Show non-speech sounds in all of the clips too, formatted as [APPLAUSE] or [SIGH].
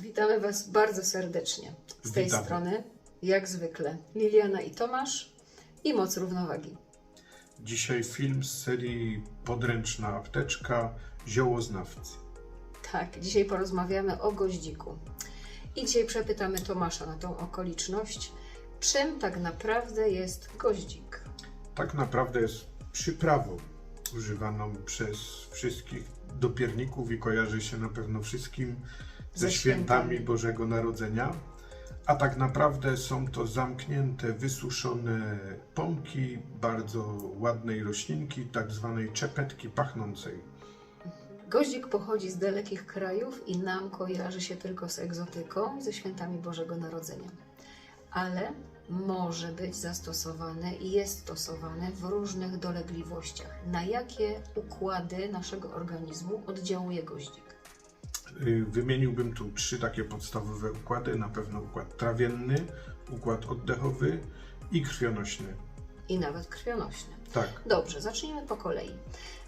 Witamy Was bardzo serdecznie. Z tej Witamy. strony, jak zwykle, Liliana i Tomasz i Moc Równowagi. Dzisiaj film z serii Podręczna apteczka Ziołoznawcy. Tak, dzisiaj porozmawiamy o goździku. I dzisiaj przepytamy Tomasza na tą okoliczność, czym tak naprawdę jest goździk. Tak naprawdę jest przyprawą używaną przez wszystkich do pierników i kojarzy się na pewno wszystkim ze, świętami. Bożego Narodzenia. A tak naprawdę są to zamknięte, wysuszone pąki bardzo ładnej roślinki, tak zwanej czepetki pachnącej. Goździk pochodzi z dalekich krajów i nam kojarzy się tylko z egzotyką, ze świętami Bożego Narodzenia. Ale może być zastosowany i jest stosowany w różnych dolegliwościach. Na jakie układy naszego organizmu oddziałuje goździk? Y, Wymieniłbym tu trzy takie podstawowe układy. Na pewno układ trawienny, układ oddechowy i krwionośny. I nawet krwionośny. Tak. Dobrze, zacznijmy po kolei.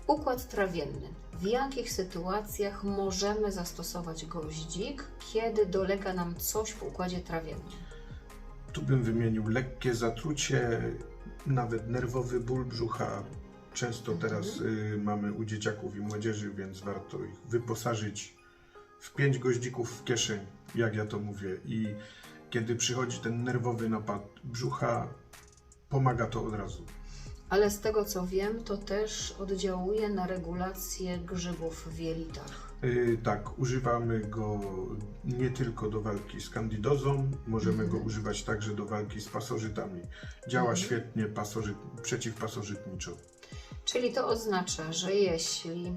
Układ trawienny. W jakich sytuacjach możemy zastosować goździk, kiedy dolega nam coś w układzie trawiennym? Tu bym wymienił lekkie zatrucie, nawet nerwowy ból brzucha. Często teraz y, mamy u dzieciaków i młodzieży, więc warto ich wyposażyć w pięć goździków w kieszeń, jak ja to mówię. I kiedy przychodzi ten nerwowy napad brzucha, pomaga to od razu. Ale z tego co wiem, to też oddziałuje na regulację grzybów w jelitach. Y, tak, używamy go nie tylko do walki z kandidozą, możemy Mhm. go używać także do walki z pasożytami. Działa Mhm. świetnie pasożyt, przeciwpasożytniczo. Czyli to oznacza, że jeśli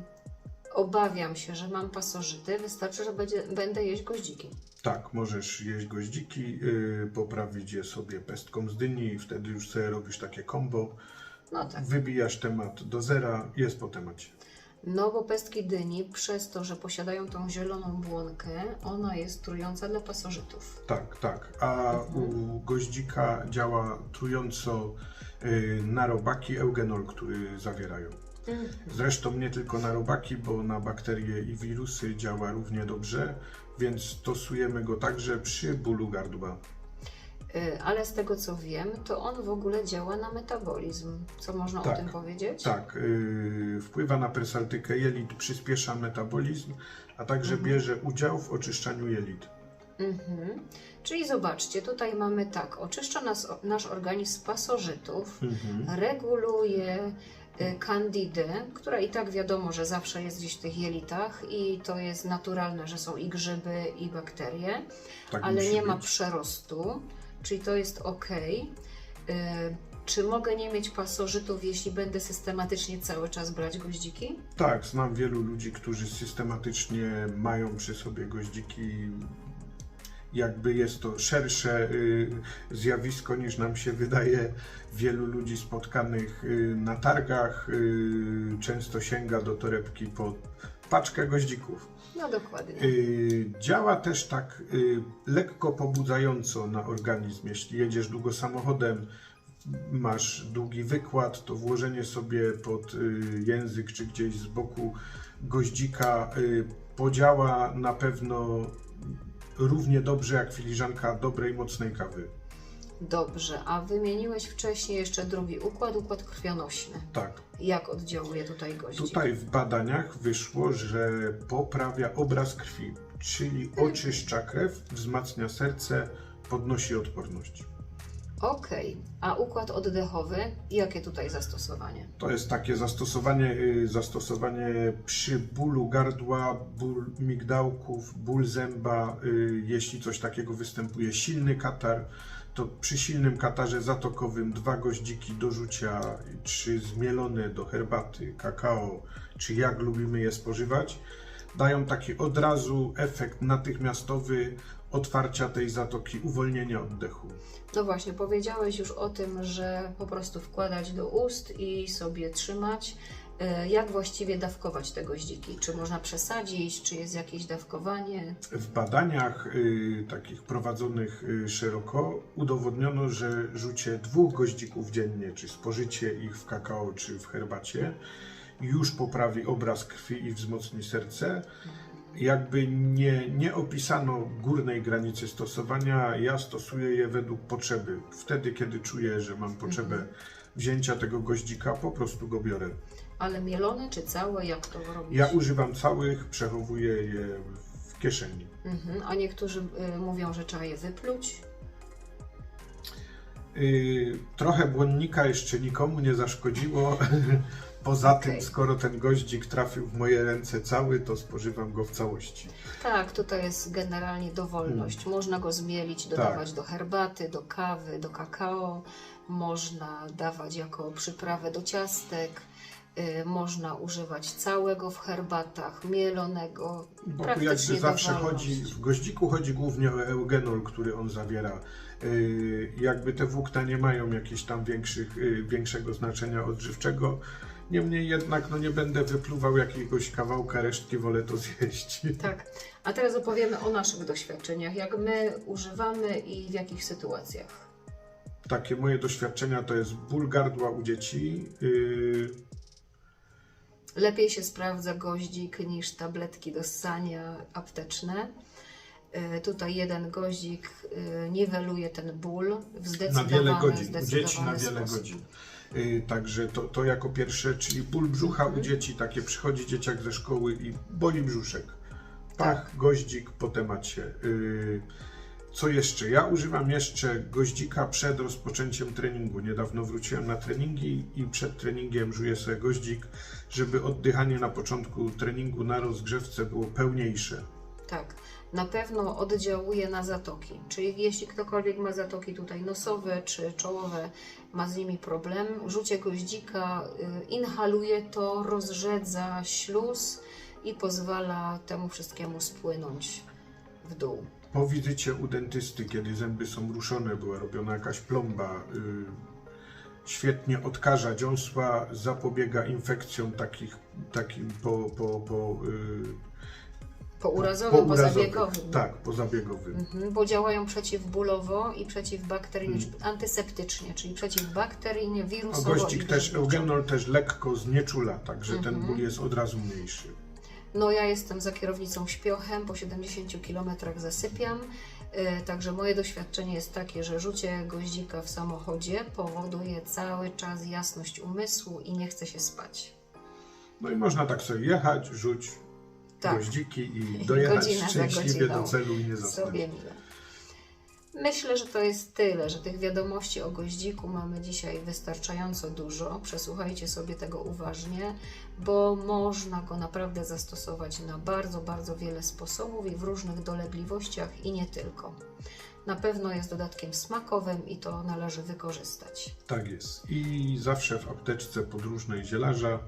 obawiam się, że mam pasożyty, wystarczy, że będzie, będę jeść goździki. Tak, możesz jeść goździki, yy, poprawić je sobie pestką z dyni i wtedy już sobie robisz takie combo. No tak. Wybijasz temat do zera, jest po temacie. No bo pestki dyni, przez to, że posiadają tą zieloną błonkę, ona jest trująca dla pasożytów. Tak, tak. A u goździka działa trująco yy, na robaki eugenol, który zawierają. Zresztą nie tylko na robaki, bo na bakterie i wirusy działa równie dobrze, więc stosujemy go także przy bólu gardła. Y, Ale z tego co wiem, to on w ogóle działa na metabolizm. Co można o Tak. tym powiedzieć? Tak, yy, wpływa na persaltykę jelit, przyspiesza metabolizm, a także bierze udział w oczyszczaniu jelit. Mhm. Czyli zobaczcie, tutaj mamy tak, oczyszcza nas, nasz organizm z pasożytów, Mhm. reguluje y, kandidę, która i tak wiadomo, że zawsze jest gdzieś w tych jelitach i to jest naturalne, że są i grzyby, i bakterie, Tak ale nie ma być. przerostu, czyli to jest ok. Y, Czy mogę nie mieć pasożytów, jeśli będę systematycznie cały czas brać goździki? Tak, znam wielu ludzi, którzy systematycznie mają przy sobie goździki. Jakby jest to szersze y, zjawisko niż nam się wydaje. Wielu ludzi spotkanych y, na targach y, często sięga do torebki po paczkę goździków. No dokładnie. Działa też tak lekko pobudzająco na organizm. Jeśli jedziesz długo samochodem, masz długi wykład, to włożenie sobie pod język czy gdzieś z boku goździka podziała na pewno równie dobrze jak filiżanka dobrej, mocnej kawy. Dobrze, a wymieniłeś wcześniej jeszcze drugi układ, układ krwionośny. Tak. Jak oddziałuje tutaj goździk? Tutaj w badaniach wyszło, że poprawia obraz krwi, czyli oczyszcza krew, wzmacnia serce, podnosi odporność. Okej, a układ oddechowy, jakie tutaj zastosowanie? To jest takie zastosowanie, y, zastosowanie przy bólu gardła, ból migdałków, ból zęba. y, Jeśli coś takiego występuje, silny katar, to przy silnym katarze zatokowym dwa goździki do rzucia, czy zmielone do herbaty, kakao, czy jak lubimy je spożywać, dają taki od razu efekt natychmiastowy otwarcia tej zatoki, uwolnienia oddechu. No właśnie, powiedziałeś już o tym, że po prostu wkładać do ust i sobie trzymać. E, Jak właściwie dawkować te goździki? Czy można przesadzić, czy jest jakieś dawkowanie? W badaniach y, takich prowadzonych y, szeroko udowodniono, że rzucie dwóch goździków dziennie, czy spożycie ich w kakao czy w herbacie, już poprawi obraz krwi i wzmocni serce. jakby nie, nie opisano górnej granicy stosowania, ja stosuję je według potrzeby. Wtedy, kiedy czuję, że mam potrzebę Mhm. wzięcia tego goździka, po prostu go biorę. Ale mielone czy całe, jak to robić? Ja używam całych, przechowuję je w kieszeni. Mhm. A niektórzy y, mówią, że trzeba je wypluć. Yy, trochę błonnika jeszcze nikomu nie zaszkodziło. [LAUGHS] Poza Okej. tym, skoro ten goździk trafił w moje ręce cały, to spożywam go w całości. Tak, tutaj jest generalnie dowolność. Hmm. Można go zmielić, Tak. dodawać do herbaty, do kawy, do kakao. Można dawać jako przyprawę do ciastek. Y, można używać całego w herbatach, mielonego. Bo tu Praktycznie jakby zawsze dowolność. chodzi, w goździku chodzi głównie o eugenol, który on zawiera. Yy, jakby te włókna nie mają jakichś tam większych, yy, większego znaczenia odżywczego. Niemniej jednak no nie będę wypluwał jakiegoś kawałka resztki, wolę to zjeść. Tak. A teraz opowiemy o naszych doświadczeniach, jak my używamy i w jakich sytuacjach. Takie moje doświadczenia to jest ból gardła u dzieci. Yy, Lepiej się sprawdza goździk niż tabletki do ssania apteczne. Y, Tutaj jeden goździk y, niweluje ten ból w na zdecydowany, wiele godzin, zdecydowany dzieci na wiele sposób. godzin. Yy, Także to, to jako pierwsze, czyli ból brzucha u dzieci, takie przychodzi dzieciak ze szkoły i boli brzuszek. Pach, Tak. goździk po temacie. Yy, Co jeszcze? Ja używam jeszcze goździka przed rozpoczęciem treningu. Niedawno wróciłem na treningi i przed treningiem żuję sobie goździk, żeby oddychanie na początku treningu na rozgrzewce było pełniejsze. Tak, na pewno oddziałuje na zatoki. Czyli jeśli ktokolwiek ma zatoki tutaj nosowe czy czołowe, ma z nimi problem, rzucie goździka y, inhaluje to, rozrzedza śluz i pozwala temu wszystkiemu spłynąć w dół. Po wizycie u dentysty, kiedy zęby są ruszone, była robiona jakaś plomba, yy, świetnie odkaża dziąsła, zapobiega infekcjom takich, takim po, po, po, yy, Pourazowym, pourazowych. pozabiegowym. Tak, pozabiegowym. Mhm, bo działają przeciwbólowo i przeciwbakteryjnie, Mhm. antyseptycznie, czyli przeciwbakteryjnie, A wirusowo goździk i też, eugenol też lekko znieczula, także ten Mhm. ból jest od razu mniejszy. No ja jestem za kierownicą śpiochem, po 70 km zasypiam, y, także moje doświadczenie jest takie, że rzucie goździka w samochodzie powoduje cały czas jasność umysłu i nie chce się spać. No i można tak sobie jechać, rzuć Tak. goździki i dojechać Godzina za szczęśliwie godziną do celu i nie zasnąć. Sobie. Myślę, że to jest tyle, że tych wiadomości o goździku mamy dzisiaj wystarczająco dużo. Przesłuchajcie sobie tego uważnie, bo można go naprawdę zastosować na bardzo, bardzo wiele sposobów i w różnych dolegliwościach i nie tylko. Na pewno jest dodatkiem smakowym i to należy wykorzystać. Tak jest. I zawsze w apteczce podróżnej zielarza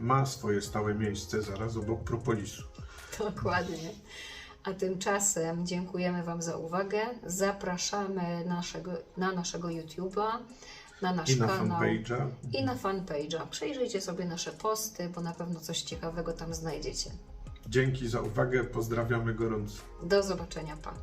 ma swoje stałe miejsce zaraz obok propolisu. Dokładnie. A tymczasem dziękujemy Wam za uwagę. Zapraszamy naszego, na naszego YouTube'a, na nasz I na kanał fanpage'a. i na fanpage'a. Przejrzyjcie sobie nasze posty, bo na pewno coś ciekawego tam znajdziecie. Dzięki za uwagę, pozdrawiamy gorąco. Do zobaczenia, pa.